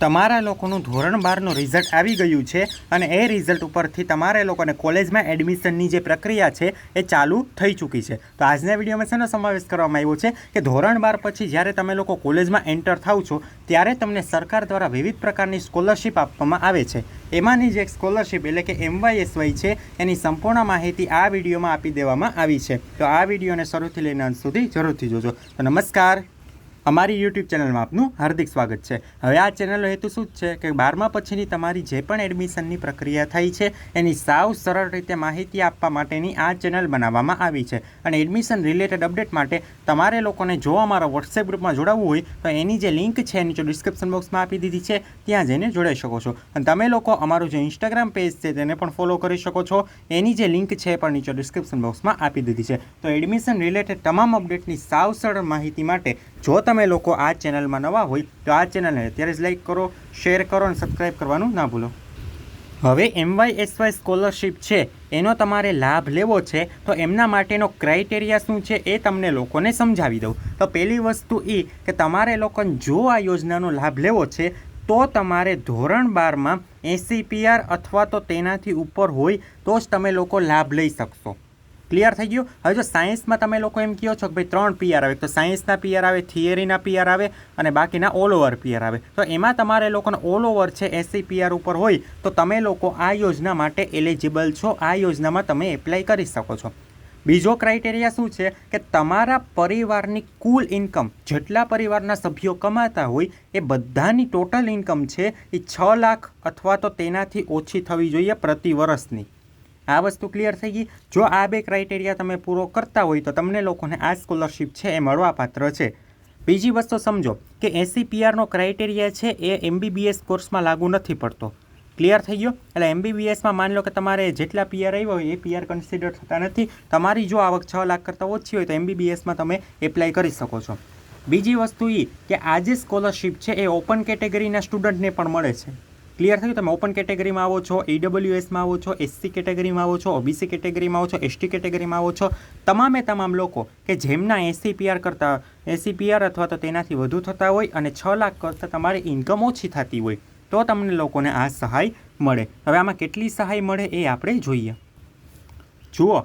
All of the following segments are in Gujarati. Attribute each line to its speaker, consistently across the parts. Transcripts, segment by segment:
Speaker 1: તમારા લોકોનું ધોરણ બારનું રિઝલ્ટ આવી ગયું છે અને એ રિઝલ્ટ ઉપરથી તમારે લોકોને કોલેજમાં એડમિશનની જે પ્રક્રિયા છે એ ચાલુ થઈ ચૂકી છે. તો આજના વિડીયોમાં શેનો સમાવેશ કરવામાં આવ્યો છે કે ધોરણ બાર પછી જ્યારે તમે લોકો કોલેજમાં એન્ટર થાવ છો, ત્યારે તમને સરકાર દ્વારા વિવિધ પ્રકારની સ્કોલરશિપ આપવામાં આવે છે. એમાંની જે સ્કોલરશિપ એટલે કે એમવાયએસવાય છે, એની સંપૂર્ણ માહિતી આ વિડીયોમાં આપી દેવામાં આવી છે. તો આ વિડીયોને શરૂથી લઈને અંત સુધી જરૂરથી જોજો. તો નમસ્કાર. અમારી યુટ્યુબ ચેનલમાં આપનું હાર્દિક સ્વાગત છે. હવે આ ચેનલનો હેતુ શું છે કે બારમા પછીની તમારી જે પણ એડમિશનની પ્રક્રિયા થઈ છે, એની સાવ સરળ રીતે માહિતી આપવા માટેની આ ચેનલ બનાવવામાં આવી છે. અને એડમિશન રિલેટેડ અપડેટ માટે તમારે લોકોને જો અમારા વોટ્સએપ ગ્રુપમાં જોડાવવું હોય, તો એની જે લિંક છે નીચે ડિસ્ક્રિપ્શન બોક્સમાં આપી દીધી છે. ત્યાં જઈને જોડાઈ શકો છો. અને તમે લોકો અમારું જે ઇન્સ્ટાગ્રામ પેજ છે તેને પણ ફોલો કરી શકો છો. એની જે લિંક છે પણ નીચે ડિસ્ક્રિપ્શન બોક્સમાં આપી દીધી છે. તો એડમિશન રિલેટેડ તમામ અપડેટની સાવ સરળ માહિતી માટે જો તમે લોકો આ ચેનલમાં નવા હોય તો આ ચેનલને અત્યારે જ લાઈક કરો શેર કરો અને સબસ્ક્રાઈબ કરવાનું ના ભૂલો. હવે એમવાયએસવાય સ્કોલરશિપ છે, એનો તમારે લાભ લેવો છે, તો એમના માટેનો ક્રાઇટેરિયા શું છે એ તમને લોકોને સમજાવી દઉં. તો પહેલી વસ્તુ એ કે તમારે લોકોને જો આ યોજનાનો લાભ લેવો છે, તો તમારે ધોરણ બારમાં એસીપીઆર અથવા તો તેનાથી ઉપર હોય તો જ તમે લોકો લાભ લઈ શકશો. ક્લિયર થઈ ગયું? હવે જો સાયન્સમાં તમે લોકો એમ કહો છો કે ભાઈ ત્રણ પીઆર આવે, તો સાયન્સના પીઆર આવે થિયરીના પીઆર આવે અને બાકીના ઓલ ઓવર પીઆર આવે. તો એમાં તમારે લોકોને ઓલ ઓવર છે એસી પીઆર ઉપર હોય, તો તમે લોકો આ યોજના માટે એલિજિબલ છો. આ યોજનામાં તમે એપ્લાય કરી શકો છો. બીજો ક્રાઇટેરિયા શું છે કે તમારા પરિવારની કુલ ઇન્કમ જેટલા પરિવારના સભ્યો કમાતા હોય, એ બધાની ટોટલ ઇન્કમ છે એ છ લાખ અથવા તો તેનાથી ઓછી થવી જોઈએ પ્રતિ વર્ષની. આ વસ્તુ ક્લિયર થઈ ગઈ. જો આ બે ક્રાઇટેરિયા તમે પૂરો કરતા હોય તો તમને લોકોને આ સ્કોલરશિપ છે એ મળવાપાત્ર છે. બીજી વસ્તુ સમજો કે એસી પીઆરનો ક્રાઇટેરિયા છે એ એમબીબીએસ કોર્સમાં લાગુ નથી પડતો. ક્લિયર થઈ ગયો? એટલે એમબીબીએસમાં માની લો કે તમારે જેટલા પીઆર આવ્યા હોય એ પીઆર કન્સિડર થતા નથી. તમારી જો આવક છ લાખ કરતાં ઓછી હોય તો એમબીબીએસમાં તમે એપ્લાય કરી શકો છો. બીજી વસ્તુ એ કે આ જે સ્કોલરશિપ છે એ ઓપન કેટેગરીના સ્ટુડન્ટને પણ મળે છે. ક્લિયર થયું? તમે ઓપન કેટેગરીમાં આવો છો ઈડબ્લ્યુએસમાં આવો છો એસસી કેટેગરીમાં આવો છો ઓબીસી કેટેગરીમાં આવો છો એસટી કેટેગરીમાં આવો છો. તમામે તમામ લોકો કે જેમના એસી પીઆર કરતાં એસી પીઆર અથવા તો તેનાથી વધુ થતા હોય અને છ લાખ કરતાં તમારી ઇન્કમ ઓછી થતી હોય, તો તમને લોકોને આ સહાય મળે. હવે આમાં કેટલી સહાય મળે એ આપણે જોઈએ. જુઓ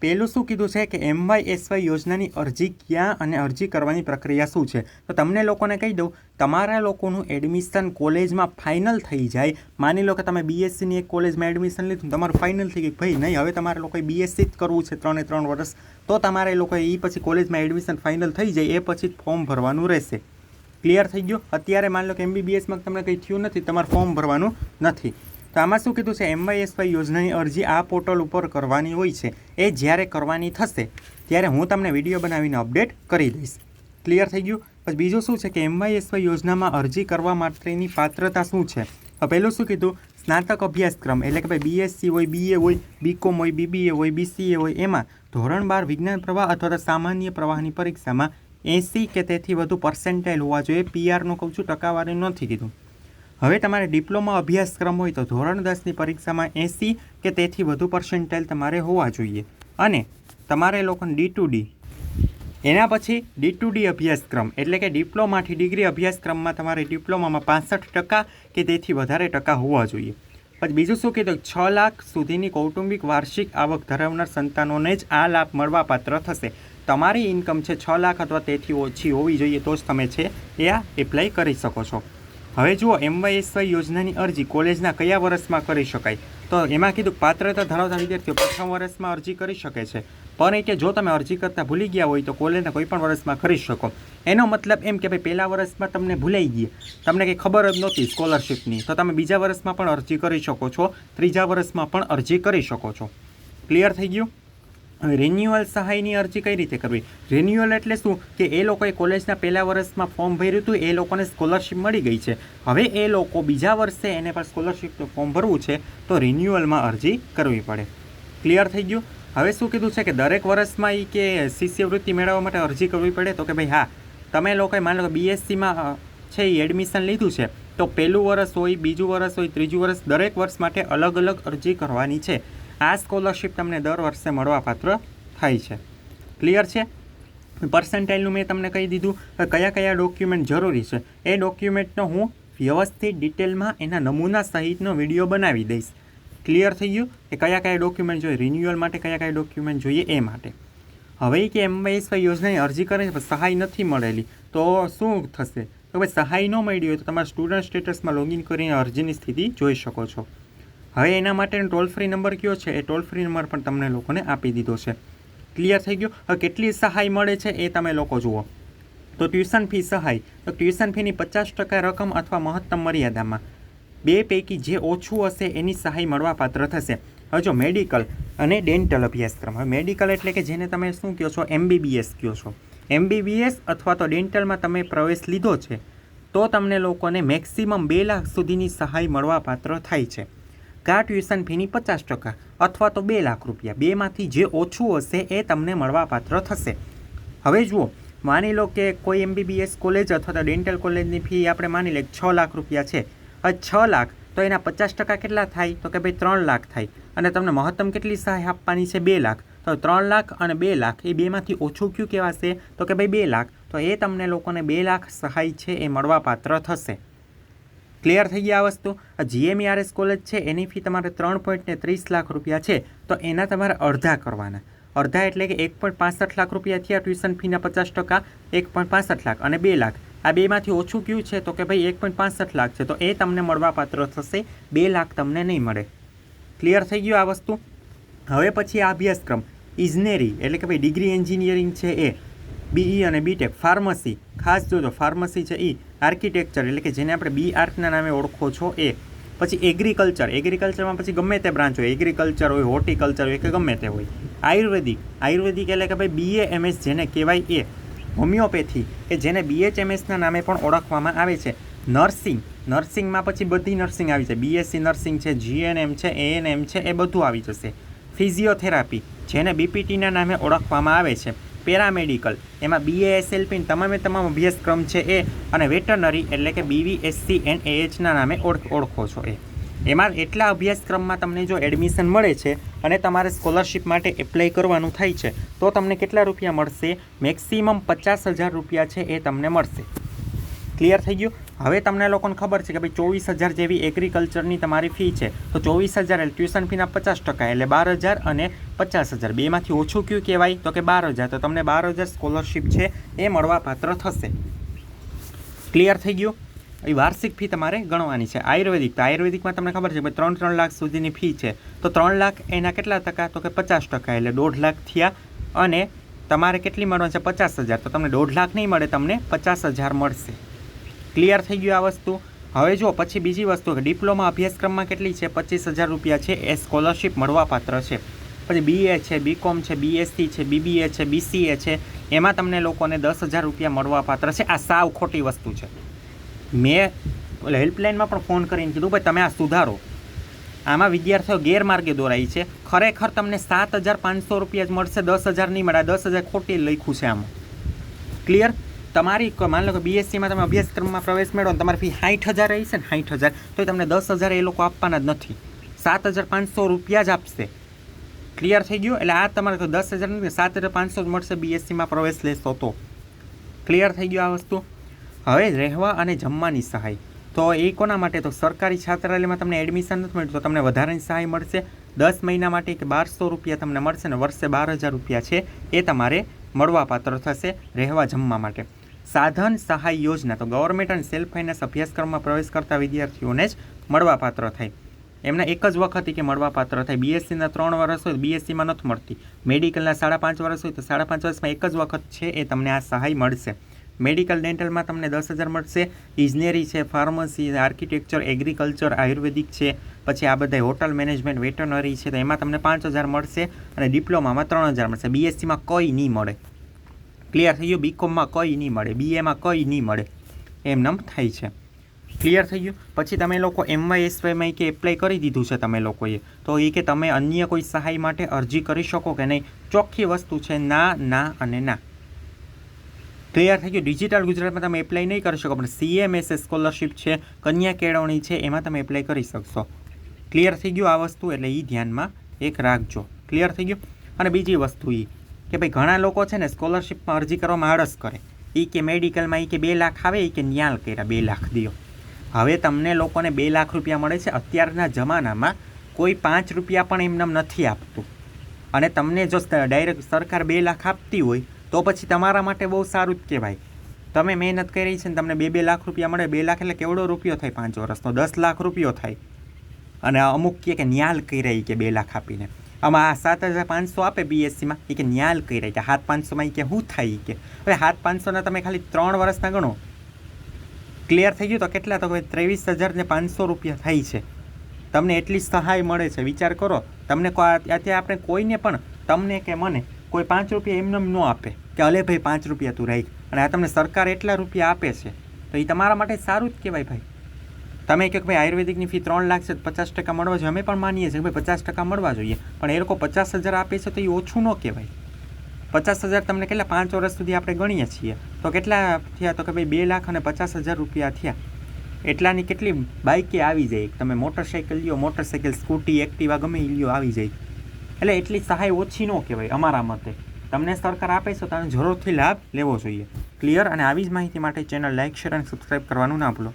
Speaker 1: પહેલું શું કીધું છે કે એમવાયએસવાય યોજનાની અરજી ક્યાં અને અરજી કરવાની પ્રક્રિયા શું છે? તો તમને લોકોને કહી દઉં, તમારા લોકોનું એડમિશન કોલેજમાં ફાઇનલ થઈ જાય. માની લો કે તમે બીએસસીની એક કોલેજમાં એડમિશન લીધું, તમારું ફાઇનલ થઈ ગયું. ભાઈ, નહીં, હવે તમારે લોકોએ બીએસસી જ કરવું છે ત્રણે ત્રણ વર્ષ, તો તમારે લોકોએ એ પછી કોલેજમાં એડમિશન ફાઇનલ થઈ જાય, એ પછી જ ફોર્મ ભરવાનું રહેશે. ક્લિયર થઈ ગયું? અત્યારે માની લો કે એમબીબીએસમાં તમને કંઈ થયું નથી, તમારે ફોર્મ ભરવાનું નથી. તો આમાં શું કીધું છે? એમવાયએસવાય યોજનાની અરજી આ પોર્ટલ ઉપર કરવાની હોય છે. એ જ્યારે કરવાની થશે, ત્યારે હું તમને વીડિયો બનાવીને અપડેટ કરી દઈશ. ક્લિયર થઈ ગયું? પછી બીજું શું છે કે એમવાયએસવાય યોજનામાં અરજી કરવા માટેની પાત્રતા શું છે? પહેલું શું કીધું? સ્નાતક અભ્યાસક્રમ, એટલે કે ભાઈ બીએસસી હોય બીએ હોય બીકોમ હોય બીબીએ હોય બીસીએ હોય, એમાં ધોરણ બાર વિજ્ઞાન પ્રવાહ અથવા તો સામાન્ય પ્રવાહની પરીક્ષામાં એંસી કે તેથી વધુ પર્સન્ટાઇલ હોવા જોઈએ. પીઆરનું કહું છું, ટકાવારી નથી કીધું. હવે તમારે ડિપ્લોમા અભ્યાસક્રમ હોય તો ધોરણ દસની પરીક્ષામાં એંસી કે તેથી વધુ પર્સન્ટાઇલ તમારે હોવા જોઈએ. અને તમારે લોકોને ડી ટુ ડી એના પછી ડી ટુ ડી અભ્યાસક્રમ, એટલે કે ડિપ્લોમાથી ડિગ્રી અભ્યાસક્રમમાં તમારે ડિપ્લોમામાં પાસઠ ટકા કે તેથી વધારે ટકા હોવા જોઈએ. પછી બીજું શું કીધું? છ લાખ સુધીની કૌટુંબિક વાર્ષિક આવક ધરાવનાર સંતાનોને જ આ લાભ મળવાપાત્ર થશે. તમારી ઇન્કમ છે છ લાખ અથવા તેથી ઓછી હોવી જોઈએ તો જ તમે છે એ આ એપ્લાય કરી શકો છો. હવે જુઓ એમવાયએસવાય યોજનાની અરજી કોલેજના કયા વર્ષમાં કરી શકાય? તો એમાં કીધું, પાત્રતા ધરાવતા વિદ્યાર્થીઓ પ્રથમ વર્ષમાં અરજી કરી શકે છે. પણ એ કે જો તમે અરજી કરતાં ભૂલી ગયા હોય તો કોલેજના કોઈ પણ વર્ષમાં કરી શકો. એનો મતલબ એમ કે ભાઈ, પહેલાં વર્ષમાં તમને ભૂલાઈ ગયા તમને કંઈ ખબર જ નહોતી સ્કોલરશિપની. તો તમે બીજા વર્ષમાં પણ અરજી કરી શકો છો, ત્રીજા વર્ષમાં પણ અરજી કરી શકો છો. ક્લિયર થઈ ગયું? રિન્યુઅલ સહાયની અરજી કઈ રીતે કરવી? રિન્યુઅલ એટલે શું? કે એ લોકોએ કોલેજના પહેલા વર્ષમાં ફોર્મ ભર્યું હતું, એ લોકોને સ્કોલરશિપ મળી ગઈ છે. હવે એ લોકો બીજા વર્ષે એને પર સ્કોલરશિપનું ફોર્મ ભરવું છે, તો રિન્યુઅલમાં અરજી કરવી પડે. ક્લિયર થઈ ગયું? હવે શું કીધું છે કે દરેક વર્ષમાં એ કે શિષ્યવૃત્તિ મેળવવા માટે અરજી કરવી પડે? તો કે ભાઈ હા, તમે લોકોએ માની લો કે બીએસસીમાં છે એ એડમિશન લીધું છે, તો પહેલું વર્ષ હોય, બીજું વર્ષ હોય, ત્રીજું વર્ષ દરેક વર્ષ માટે અલગ અલગ અરજી કરવાની છે. આ સ્કોલરશિપ તમને દર વર્ષે મળવાપાત્ર થાય છે. ક્લિયર છે? પર્સન્ટાઇલનું મેં તમને કહી દીધું કે કયા કયા ડોક્યુમેન્ટ જરૂરી છે. એ ડોક્યુમેન્ટનો હું વ્યવસ્થિત ડિટેલમાં એના નમૂના સહિતનો વીડિયો બનાવી દઈશ. ક્લિયર થઈ ગયું? કે કયા કયા ડોક્યુમેન્ટ જોઈએ? રિન્યુઅલ માટે કયા કયા ડોક્યુમેન્ટ જોઈએ એ માટે. હવે કે એમવાયએસવાય યોજનાની અરજી કરે સહાય નથી મળેલી. તો શું થશે? તો ભાઈ સહાય ન મળી હોય તો તમારા સ્ટુડન્ટ સ્ટેટસમાં લોગિન કરીને અરજીની સ્થિતિ જોઈ શકો છો. હવે એના માટેનો ટોલ ફ્રી નંબર કયો છે? એ ટોલ ફ્રી નંબર પણ તમને લોકોને આપી દીધો છે. ક્લિયર થઈ ગયો? હવે કેટલી સહાય મળે છે એ તમે લોકો જુઓ. તો ટ્યુશન ફી સહાય. તો ટ્યુશન ફીની પચાસ ટકા રકમ અથવા મહત્તમ મર્યાદામાં. બે પૈકી જે ઓછું હશે એની સહાય મળવાપાત્ર થશે. હવે જો મેડિકલ અને ડેન્ટલ અભ્યાસક્રમ. હવે મેડિકલ એટલે કે જેને તમે શું કહો છો? એમબીબીએસ કહો છો. એમબીબીએસ અથવા તો ડેન્ટલમાં તમે પ્રવેશ લીધો છે, તો તમને લોકોને મેક્સિમમ બે લાખ સુધીની સહાય મળવાપાત્ર થાય છે. કા ટ્યુશન ફીની પચાસ ટકા અથવા તો બે લાખ રૂપિયા. બેમાંથી જે ઓછું હશે એ તમને મળવાપાત્ર થશે. હવે જુઓ, માની લો કે કોઈ એમબીબીએસ કોલેજ અથવા તો ડેન્ટલ કોલેજની ફી આપણે માની લઈએ છ લાખ રૂપિયા છે. છ લાખ, તો એના પચાસ ટકા કેટલા થાય? તો કે ભાઈ ત્રણ લાખ થાય. અને તમને મહત્તમ કેટલી સહાય આપવાની છે? બે લાખ. તો ત્રણ લાખ અને બે લાખ, એ બેમાંથી ઓછું ક્યું કહેવાશે? તો કે ભાઈ બે લાખ. તો એ તમને લોકોને બે લાખ સહાય છે, એ મળવાપાત્ર થશે. ક્લિયર થઈ ગયા આ વસ્તુ. આ જીએમઈઆરએસ કોલેજ છે, એની ફી તમારે ત્રણ પોઈન્ટ ને ત્રીસ લાખ રૂપિયા છે, તો એના તમારે અડધા કરવાના. અડધા એટલે કે એક પોઈન્ટ પાસઠ લાખ રૂપિયા થયા ટ્યુશન ફીના પચાસ ટકા, એક પોઈન્ટ પાસઠ લાખ અને બે લાખ. આ બેમાંથી ઓછું કયું છે? તો કે ભાઈ એક પોઈન્ટ પાસઠ લાખ છે, તો એ તમને મળવાપાત્ર થશે, બે લાખ તમને નહીં મળે. ક્લિયર થઈ ગયું આ વસ્તુ? હવે પછી આ અભ્યાસક્રમ. ઇજનેરી એટલે કે ભાઈ ડિગ્રી એન્જિનિયરિંગ છે એ. બીઈ અને બીટેક ફાર્મસી ખાસ જોજો ફાર્મસી છે એ આર્કિટેક્ચર એટલે કે જેને આપણે બી આર્કના નામે ઓળખો છો એ. પછી એગ્રીકલ્ચર એગ્રીકલ્ચરમાં પછી ગમે તે બ્રાન્ચ હોય. એગ્રીકલ્ચર હોય હોર્ટિકલ્ચર હોય, કે ગમે તે હોય. આયુર્વેદિક આયુર્વેદિક એટલે કે ભાઈ બીએ એમએસ જેને કહેવાય એ. હોમિયોપેથી, કે જેને બીએચએમએસના નામે પણ ઓળખવામાં આવે છે. નર્સિંગ. નર્સિંગમાં પછી બધી નર્સિંગ આવી છે બીએસસી નર્સિંગ છે જીએનએમ છે એએનએમ છે, એ બધું આવી જશે. ફિઝિયોથેરાપી જેને બીપીટીના નામે ઓળખવામાં આવે છે. પેરામેડિકલ. એમાં બીએએસએલપીન તમામે તમામ અભ્યાસક્રમ છે એ અને વેટરનરી એટલે કે બીવીએસસી એન્ડ એએચના નામે ઓળખો છો એ. એમાં એટલા અભ્યાસક્રમમાં તમને જો એડમિશન મળે છે અને તમારે સ્કોલરશિપ માટે એપ્લાય કરવાનું થાય છે, તો તમને કેટલા રૂપિયા મળશે? મેક્સિમમ પચાસ હજાર રૂપિયા છે એ તમને મળશે. ક્લિયર થઈ ગયું? હવે તમને લોકોને ખબર છે કે ભાઈ ચોવીસ હજાર જેવી એગ્રીકલ્ચરની તમારી ફી છે. તો ચોવીસ હજાર એટલે ટ્યુશન ફીના પચાસ ટકા એટલે બાર હજાર અને પચાસ હજાર. બેમાંથી ઓછું કયું કહેવાય? તો કે બાર હજાર. તો તમને બાર હજાર સ્કોલરશીપ છે, એ મળવાપાત્ર થશે. ક્લિયર થઈ ગયું? એ વાર્ષિક ફી તમારે ગણવાની છે. આયુર્વેદિક. તો આયુર્વેદિકમાં તમને ખબર છે કે ત્રણ ત્રણ લાખ સુધીની ફી છે. તો ત્રણ લાખ એના કેટલા ટકા? તો કે પચાસ ટકા એટલે દોઢ લાખ થયા અને તમારે કેટલી મળવાની છે? પચાસ હજાર. તો તમને દોઢ લાખ નહીં મળે, તમને પચાસ હજાર મળશે. ક્લિયર થઈ ગયું આ વસ્તુ. હવે જો પછી બીજી વસ્તુ કે ડિપ્લોમા અભ્યાસક્રમમાં કેટલી છે? પચીસ હજાર રૂપિયા છે. એ સ્કોલરશિપ મળવાપાત્ર છે. પછી બીએ છે બીકોમ છે બીએસસી છે બીબીએ છે બીસીએ છે. એમાં તમને લોકોને દસ હજાર રૂપિયા મળવાપાત્ર છે. આ સાવ ખોટી વસ્તુ છે. મેં હેલ્પલાઇનમાં પણ ફોન કરીને કીધું, ભાઈ, તમે આ સુધારો. આમાં વિદ્યાર્થીઓ ગેરમાર્ગે દોરાય છે. ખરેખર તમને સાત હજાર પાંચસો રૂપિયા જ મળશે. દસ હજાર નહીં મળે. દસ હજાર ખોટી લખ્યું છે આમાં. ક્લિયર? તમારી માની લો કે બીએસસીમાં તમે અભ્યાસક્રમમાં પ્રવેશ મેળવો ને તમારી ફી સાઠ હજાર છે ને સાઠ હજાર, તો તમને દસ હજાર એ લોકો આપવાના જ નથી. સાત હજાર પાંચસો રૂપિયા જ આપશે. ક્લિયર થઈ ગયું? એટલે આ તમારે તો દસ હજાર નથી સાત હજાર પાંચસો જ મળશે બીએસસીમાં પ્રવેશ લેશો તો. ક્લિયર થઈ ગયું આ વસ્તુ? હવે રહેવા અને જમવાની સહાય. તો એ કોના માટે? તો સરકારી છાત્રાલયમાં તમને એડમિશન નથી મળ્યું તો તમને વધારાની સહાય મળશે. દસ મહિના માટે કે બારસો રૂપિયા તમને મળશે ને વર્ષે બાર હજાર રૂપિયા છે, એ તમારે મળવાપાત્ર થશે રહેવા જમવા માટે. સાધન સહાય યોજના. તો ગવર્મેન્ટ અને સેલ્ફ ફાઇનાન્સ અભ્યાસક્રમમાં પ્રવેશ કરતા વિદ્યાર્થીઓને જ મળવાપાત્ર થાય. એમના એક જ વખત કે મળવાપાત્ર થાય. બીએસસીના ત્રણ વર્ષ હોય બીએસસીમાં નથી મળતી. મેડિકલના સાડા પાંચ વર્ષ હોય તો સાડા પાંચ વર્ષમાં એક જ વખત છે એ તમને આ સહાય મળશે. મેડિકલ ડેન્ટલમાં તમને દસ હજાર મળશે. ઇજનેરી છે ફાર્મસી આર્કિટેક્ચર એગ્રીકલ્ચર આયુર્વેદિક છે. પછી આ બધા હોટલ મેનેજમેન્ટ વેટરનરી છે તો એમાં તમને પાંચ હજાર મળશે અને ડિપ્લોમામાં ત્રણ હજાર મળશે. બીએસસીમાં કંઈ નહીં મળે. ક્લિયર થઈ ગયું? બીકોમમાં કંઈ નહીં મળે. બીએમાં કંઈ નહીં મળે. એમ નમ થાય છે. ક્લિયર થઈ ગયું? પછી તમે લોકો એમવાયએસવાયમાં કે એપ્લાય કરી દીધું છે તમે લોકોએ. તો એ કે તમે અન્ય કોઈ સહાય માટે અરજી કરી શકો કે નહીં? ચોખ્ખી વસ્તુ છે. ના ના અને ના. ક્લિયર થઈ ગયું? ડિજિટલ ગુજરાતમાં તમે એપ્લાય નહીં કરી શકો, પણ સીએમએસએસ સ્કોલરશિપ છે કન્યા કેળવણી છે એમાં તમે એપ્લાય કરી શકશો. ક્લિયર થઈ ગયું આ વસ્તુ, એટલે એ ધ્યાનમાં એક રાખજો. ક્લિયર થઈ ગયું? અને બીજી વસ્તુ એ કે ભાઈ ઘણા લોકો છે ને સ્કોલરશિપમાં અરજી કરવામાં આળસ કરે. એ કે મેડિકલમાં એ કે બે લાખ આવે એ કે ન્યાલ કર્યા બે લાખ દો હવે તમને લોકોને બે લાખ રૂપિયા મળે છે. અત્યારના જમાનામાં કોઈ પાંચ રૂપિયા પણ એમનેમ નથી આપતું. અને તમને જો ડાયરેક્ટ સરકાર બે લાખ આપતી હોય, તો પછી તમારા માટે બહુ સારું જ કહેવાય. તમે મહેનત કરી છે ને તમને બે બે લાખ રૂપિયા મળે, બે લાખ એટલે કેવડો રૂપિયો થાય પાંચ વર્ષનો? દસ લાખ રૂપિયો થાય. અને અમુક કે ન્યાલ કરી કે બે લાખ આપીને. આમાં આ સાત હજાર પાંચસો આપે બીએસસીમાં એ કે ન્યાલ રહ્યા કે હાથ પાંચસોમાં એ કે શું થાય કે. હવે હાથ પાંચસોના તમે ખાલી ત્રણ વર્ષના ગણો. ક્લિયર થઈ ગયું તો કેટલા? તો ત્રેવીસ હજાર ને પાંચસો રૂપિયા થાય છે. તમને એટલી સહાય મળે છે. વિચાર કરો. તમને અત્યારે આપણે કોઈને પણ તમને કે મને કોઈ પાંચ રૂપિયા એમને એમ ન આપે કે અલે ભાઈ પાંચ રૂપિયા તું રાખ. અને આ તમને સરકાર એટલા રૂપિયા આપે છે. તો એ તમારા માટે સારું જ કહેવાય ભાઈ. તમે કહો કે ભાઈ આયુર્વેદિકની ફી ત્રણ લાખ છે પચાસ ટકા મળવા જોઈએ. અમે પણ માનીએ છીએ કે ભાઈ પચાસ ટકા મળવા જોઈએ. પણ એ લોકો પચાસ હજાર આપે છે તો એ ઓછું ન કહેવાય. પચાસ હજાર તમને કેટલા? પાંચ વર્ષ સુધી આપણે ગણીએ છીએ. તો કેટલા થયા? તો કે ભાઈ બે લાખ અને પચાસ હજાર રૂપિયા થયા. એટલાની કેટલી બાઇકે આવી જાય. તમે મોટરસાઇકલ લ્યો મોટરસાઇકલ સ્કૂટી, એક્ટિવા, ગમે એ લ્યો, આવી જાય. એટલે એટલી સહાય ઓછી ન કહેવાય અમારા મતે. તમને સરકાર આપે છે તો તમે જરૂરથી લાભ લેવો જોઈએ. ક્લિયર અને આવી જ માહિતી માટે ચેનલ લાઇક શેર અને સબસ્ક્રાઈબ કરવાનું ના ભૂલો.